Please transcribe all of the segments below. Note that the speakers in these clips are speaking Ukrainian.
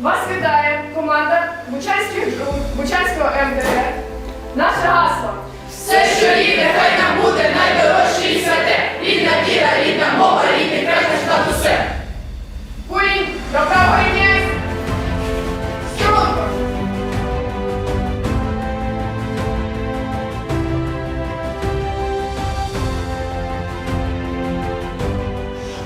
Вас вітає команда Бучанських груп Бучанського МДР. Наше гасло.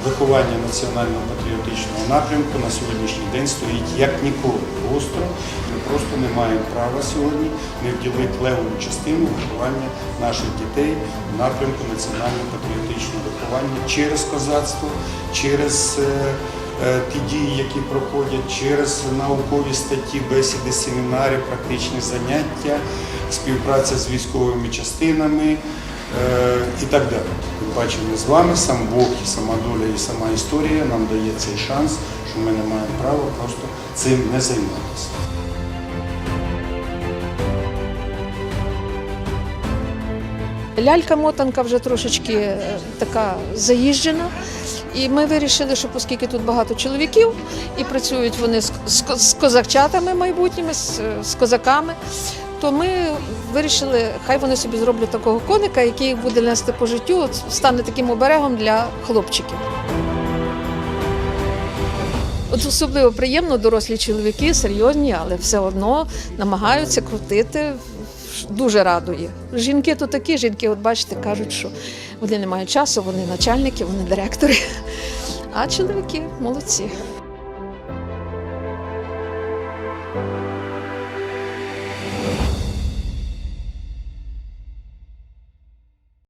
Виховання національно-патріотичного напрямку на сьогоднішній день стоїть як ніколи гостро. Ми просто не маємо права сьогодні не вділити левову частину виховання наших дітей в напрямку національно-патріотичного виховання через козацтво, через е, е, ті дії, які проходять, через наукові статті, бесіди, семінари, практичні заняття, співпраця з військовими частинами так далі. Тим паче ми з вами, сам Бог і сама доля, і сама історія нам дає цей шанс, що ми не маємо права просто цим не займатися. Лялька-мотанка вже трошечки е, така заїжджена. І ми вирішили, що оскільки тут багато чоловіків і працюють вони з, козакчатами майбутніми, з, з козаками, то ми вирішили, хай вони собі зроблять такого коника, який буде нести по життю, стане таким оберегом для хлопчиків. От Особливо приємно дорослі чоловіки, серйозні, але все одно намагаються крутити. Дуже радує. Жінки то такі, жінки, от бачите, кажуть, що вони не мають часу, вони начальники, вони директори. А чоловіки молодці.